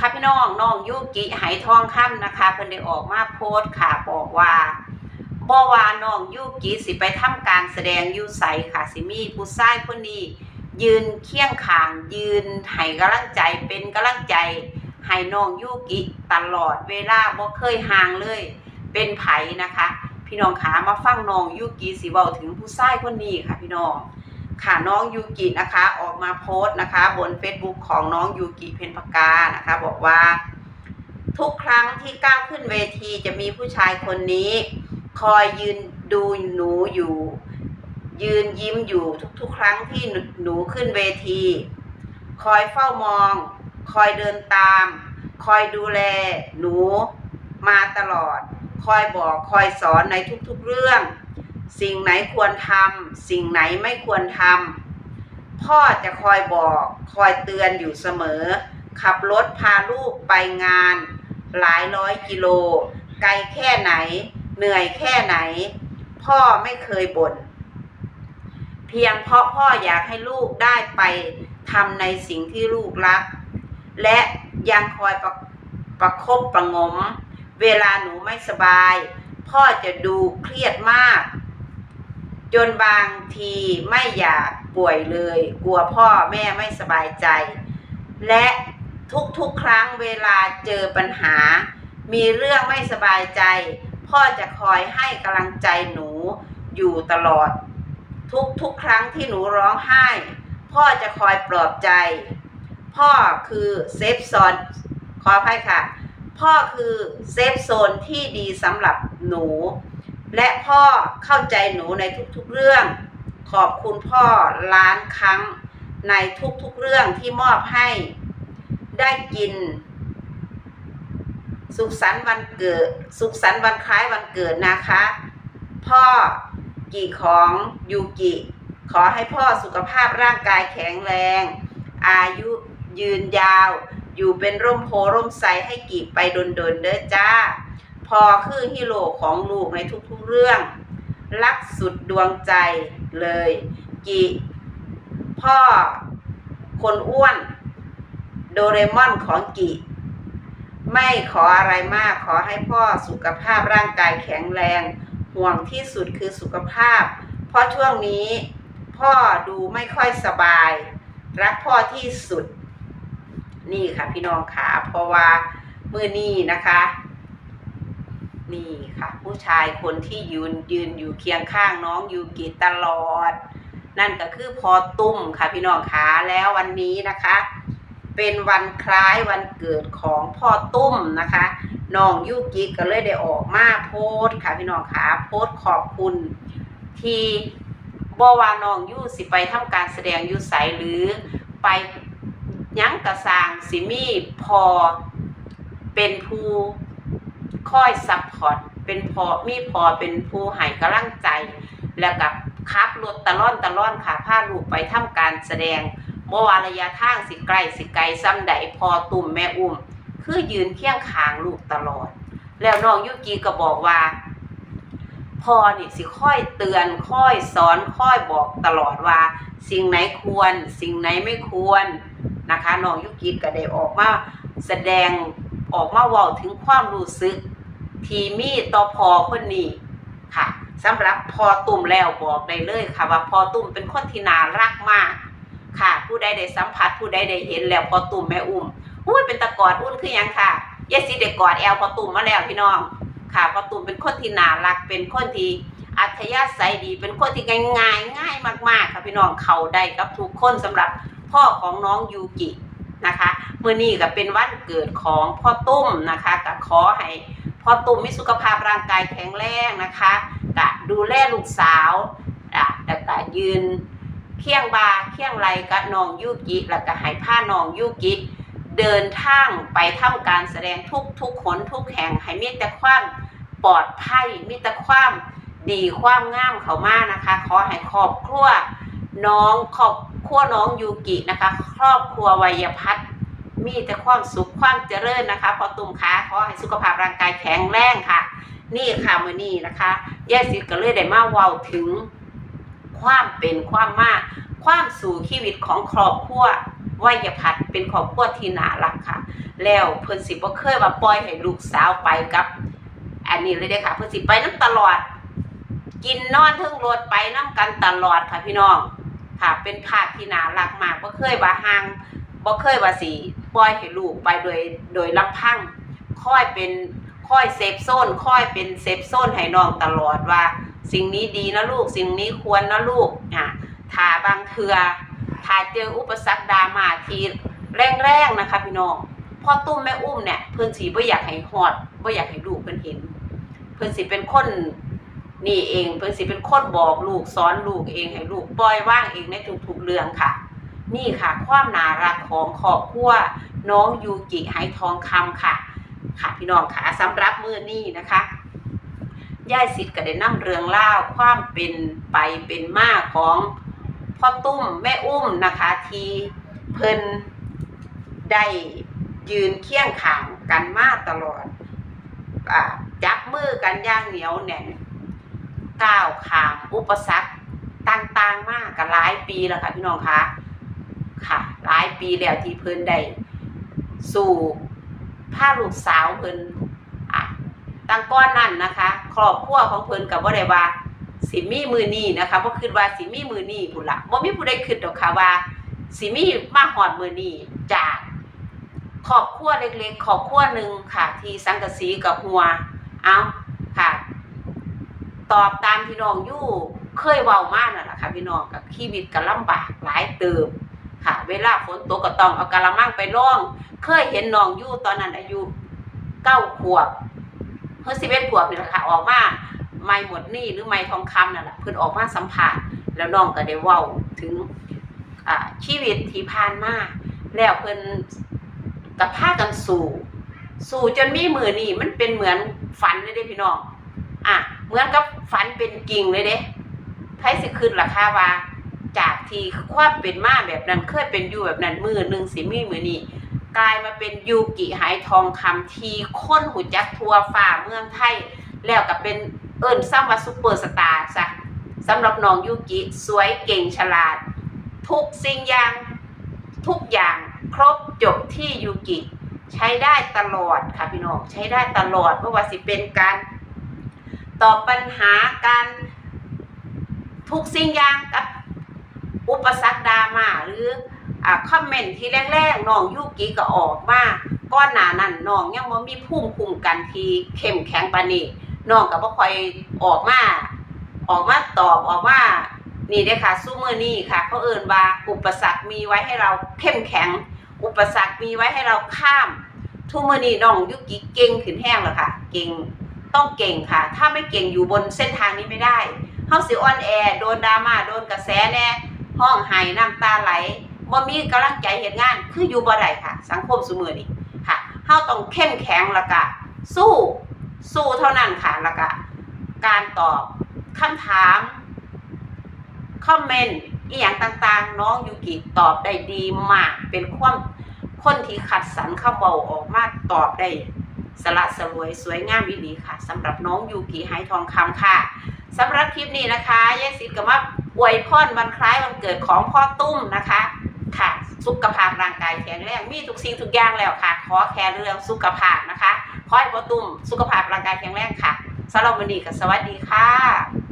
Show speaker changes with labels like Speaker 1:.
Speaker 1: ค่ะพี่น้องน้องยูกิไหทองคำนะคะเพิ่นได้ออกมาโพสต์ค่ะบอกว่าบ่ว่าน้องยูกิสิไปทำการแสดงอยู่ไสค่ะสิมีผู้ชายคนนี้ ยืนเคียงข้างยืนให้กำลังใจเป็นกำลังใจให้น้องยูกิตลอดเวลาบ่เคยห่างเลยเป็นไผนะคะ พี่น้องขามาฟังน้องยูกิสิเว้าถึงผู้ชายคนนี้ค่ะพี่น้อง ค่ะน้องยูกินะคะออกมาโพสต์นะคะ บน Facebook ของน้องยูกิเพนปากานะคะ บอกว่า ทุกครั้งที่ก้าวขึ้นเวทีจะมีผู้ชายคนนี้ คอยยืนดูหนูอยู่ ยืนยิ้มอยู่ทุกๆ ครั้งที่หนูหนูขึ้นเวที คอยเฝ้ามอง คอยเดินตาม คอยดูแลหนูมาตลอด คอยบอกคอยสอนในทุกๆเรื่อง สิ่งไหนควรทำสิ่งไหนไม่ควรทำพ่อจะคอยบอกคอยเตือนอยู่เสมอ ขับรถพาลูกไปงาน หลายร้อยกิโล ไกลแค่ไหน เหนื่อยแค่ไหน พ่อไม่เคยบ่นเพียงเพราะพ่ออยากให้ลูกได้ไปทำในสิ่งที่ลูกรัก และยังคอยประประคบประงม เวลาหนูไม่สบาย พ่อจะดูเครียดมาก จนบางทีไม่อยากป่วยเลย กลัวพ่อแม่ไม่สบายใจ และทุกๆครั้งเวลาเจอปัญหา มีเรื่องไม่สบายใจ พ่อจะคอยให้กำลังใจหนูอยู่ตลอด ทุกๆครั้งที่หนูร้องไห้ พ่อจะคอยปลอบใจ พ่อคือเซฟโซนขออภัยค่ะ พ่อคือเซฟโซนที่ดีสำหรับหนู และพ่อเข้าใจหนูในทุกๆเรื่อง ขอบคุณพ่อล้านครั้งในทุกๆเรื่องที่มอบให้ ได้กิน สุขสันต์วันเกิด สุขสันต์วันคล้ายวันเกิดนะคะ พ่อกี่ของยูกิ ขอให้พ่อสุขภาพร่างกายแข็งแรง อายุยืนยาว อยู่เป็นร่มโพร่มไทรให้กีบไปดนๆเด้อจ้า พอคือฮีโร่ของลูกในทุกๆเรื่อง รักสุดดวงใจเลย กิพ่อคนอ้วน โดเรมอนของกิ ไม่ขออะไรมากขอให้พ่อสุขภาพร่างกายแข็งแรง ห่วงที่สุดคือสุขภาพ เพราะช่วงนี้ พ่อดูไม่ค่อยสบาย รักพ่อที่สุด นี่ค่ะพี่น้องค่ะเพราะว่า มือนี้นะคะ นี่ค่ะผู้ชายคนที่ยืนยืนอยู่เคียงข้างน้องยูกิตลอด นั่นก็คือพอตุ้มค่ะพี่น้องคะแล้ววันนี้นะคะ เป็นวันคล้ายวันเกิดของพ่อตุ้มนะคะน้องยูกิก็เลยได้ออกมาโพสค่ะพี่น้องคะโพสขอบคุณ ที่บว่าน้องยูสิไปทำการแสดงยูใสหรือไปยั้งกระสางสิมีพอเป็นผู้ คอยซัพพอร์ตเป็นพอมีพอเป็นผู้ให้กำลังใจ แล้วกับขับรถตะล่อนตะล่อนค่ะพาลูกไปทำการแสดงบ่ว่าระยะทางสิไกลสิไกลซ้ำใดพอตุ่มแม่อุ้ม คือยืนเคียงขางลูกตลอด แล้วน้องยุกีก็บอกว่าพอนี่สิค่อยเตือนค่อยสอนค่อยบอกตลอดว่า สิ่งไหนควร สิ่งไหนไม่ควรนะคะน้องยุกีก็ได้ออกมาแสดงออกมาว้าถึงความรู้สึก ที่มีต่อพอคนนี้ค่ะสำหรับพอตุ่มแล้วบอกได้เลยค่ะ ว่าพอตุ่มเป็นคนที่น่ารักมาก ค่ะ ผู้ใดได้สัมผัสผู้ใดได้เห็นแล้วพอตุ่มแม่อุ้มอุ้ยเป็นตะกอดอุ่นคือหยังค่ะยายสิได้กกอดแอลพอตุ่มมาแล้วพี่น้อง ค่ะพอตุ่มเป็นคนที่น่ารักเป็นคนที่อัธยาศัยดีเป็นคนที่ง่ายๆง่ายมากๆ ค่ะพี่น้องเข้าได้กับทุกคนสำหรับพ่อของน้องยูกินะคะมื้อนี้ก็เป็นวันเกิดของพ่อตุ้มนะคะก็ขอให้ พอตุ่มมีสุขภาพร่างกายแข็งแรงนะคะกะดูแลลูกสาวอะแล้วก็ยืนเคียงบาเคียงไหลกับน้องยูกิแล้วก็ให้ผ้านองยูกิเดินทางไปทำการแสดงทุกทุกขนทุกแห่งให้มีแต่ความปลอดภัยมีแต่ความดีความงามเขามานะคะ ขอให้ครอบครัวน้องครอบครัวน้องยูกินะคะ ครอบครัววัยพัฒน์ มีแต่ความสุขความเจริญนะคะพอตุ่มขาขอให้สุขภาพร่างกายแข็งแรงค่ะ นี่ค่ะมือนี้นะคะยายสิก็เลยได้มาเว้าถึง ความเป็นความมากความสู่ชีวิตของครอบครัววัยพัฒน์เป็นครอบครัวที่น่ารักค่ะ แล้วเพิ่นสิบ่เคยว่าปล่อยให้ลูกสาวไปกับ อันนี้เลยเด้ค่ะ เพิ่นสิไปนํตลอด กินนอนเทิงรถไปนํกันตลอดค่ะพี่น้องค่ะ เป็นภาพที่น่ารักมากบ่เคยว่าห่าง บ่เคยว่าสิปล่อยให้ลูกไปโดยโดยลำพังค่อยเป็นค่อยเซฟโซนค่อยเป็นเซฟโซนให้น้องตลอดว่า สิ่งนี้ดีนะลูก สิ่งนี้ควรนะลูกอะถ้าบางเทือถ้าเจออุปสรรคดราม่าทีแรงๆนะคะพี่น้องพ่อตุ้มแม่อุ้มเนี่ยเพิ่นสิบ่อยากให้ฮอดบ่อยากให้ลูกเพิ่นเห็น เพิ่นสิเป็นคนนี่เอง เพิ่นสิเป็นคนบอกลูกสอนลูกเองให้ลูกปล่อยว่างเองในทุกๆเรื่องค่ะ นี่ค่ะ ความน่ารักของครอบครัวน้องยูกิไหทองคำค่ะ ค่ะพี่น้องค่ะสำหรับมื้อนี้นะคะยายสิทธิ์ก็ได้นำเรื่องเล่าความเป็นไปเป็นมาของพ่อตุ้มแม่อุ้มนะคะที่เพิ่นได้ยืนเคียงข้างกันมาตลอดอจับมือกันย่างเหนียวแน่นก้าวข้ามอุปสรรคต่างๆมากกันหลายปีแล้วค่ะพี่น้องคะค่ะ หลายปีแล้วที่เพิ่นได้สู่พาลูกสาวเพิ่นตั้งก้อนนั่นนะคะ ครอบครัวของเพิ่นกับว่าได้ว่าสิมีมือนี้นะคะบ่คิดว่าสิมีมือนี้พุ่นละบ่มีผู้ใดคิดดอกค่ะว่าสิมีมาฮอดมือนี้จากครอบครัวเล็กๆครอบครัวหนึ่งค่ะ ที่สังกะสีกับหัว เอาค่ะ ตอบตามที่น้องอยู่เคยเว้ามานั่นแหละค่ะพี่น้องกับชีวิตก็ลำบากหลายเติม ค่ะ เวลาฝนตกก็ต้องเอากะละมังไปร่อง เคยเห็นน้องอยู่ตอนนั้นอายุเก้าขวบเพิ่นสิบเอ็ดขวบนี่แหละค่ะออกมาไม่หมดหนี่หรือไม่ทองคำนั่นแหละเพิ่นออกมาสัมผัสแล้วน้องก็ได้เว้าถึงชีวิตที่ผ่านมาแล้วเพิ่นกับพากันสู่ สู่จนมีมือนี่มันเป็นเหมือนฝันเลยเด้พี่น้องอะเหมือนกับฝันเป็นจริงเลยเด้ไผสิขึ้นราคาว่า จากที่ความเป็นมาแบบนั้นเคยเป็นอยู่แบบนั้นมือหนึ่งสิมีมือนี้กลายมาเป็นยูกิหายทองคำทีค้นหูจักทัวฟ้าเมืองไทย แล้วก็เป็นเอิญซ้ำว่าซุปเปอร์สตาร์ซะสำหรับน้องยูกิสวยเก่งฉลาด ทุกสิ่งอย่างทุกอย่างครบจบที่ยูกิใช้ได้ตลอดค่ะพี่น้องใช้ได้ตลอดไม่ว่าสิเป็นการตอบปัญหาการทุกสิ่งอย่างกับ อุปสรรคดราม่าหรืออ่าคอมเมนต์ที่แรกๆน้องยูกิก็ออกมาก้อนหนานั้นน้องยังว่มีภูมิคุ้มกันที่เข้มแข็งปานนี้น้องก็บ่ค่อยออกมาออกมาตอบออกมานี่เด้ค่ะสู้มือนี่ค่ะเขาเอินว่าอุปสรรคมีไว้ให้เราเข้มแข็ง อุปสรรคมีไว้ให้เราข้าม ทุกมือนี่น้องยุกิเก่งขึ้นแห้งแล้วค่ะ เก่งต้องเก่งค่ะ ถ้าไม่เก่งอยู่บนเส้นทางนี้ไม่ได้เฮาสิออนแอร์โดนดราม่าโดนกระแสแน่ ห้องไห้น้ำตาไหลบ่มีกำลังใจเฮ็ดงาน คืออยู่บ่ได้ค่ะ สังคมซุมื้อนี้ค่ะเฮาต้องเข้มแข็งแล้วก็สู้สู้เท่านั้นค่ะแล้วก็การตอบคำถามคอมเมนต์อีหยังต่างๆ น้องยูกิตอบได้ดีมาก เป็นความคนที่ขัดสรรคำเบาออกมาตอบได้สละสลวยสวยงามอีหลีค่ะสำหรับน้องยูกิไหทองคำค่ะสำหรับคลิปนี้นะคะยายสิทธิ์ก็มา อวยพรวันคล้ายวันเกิดของพ่อตุ้มนะคะค่ะสุขภาพร่างกายแข็งแรงมีทุกสิ่งทุกอย่างแล้วค่ะ ขอแค่เรื่องสุขภาพนะคะขอให้พ่อตุ้มสุขภาพร่างกายแข็งแรงค่ะสำหรับวันนี้ก็สวัสดีค่ะ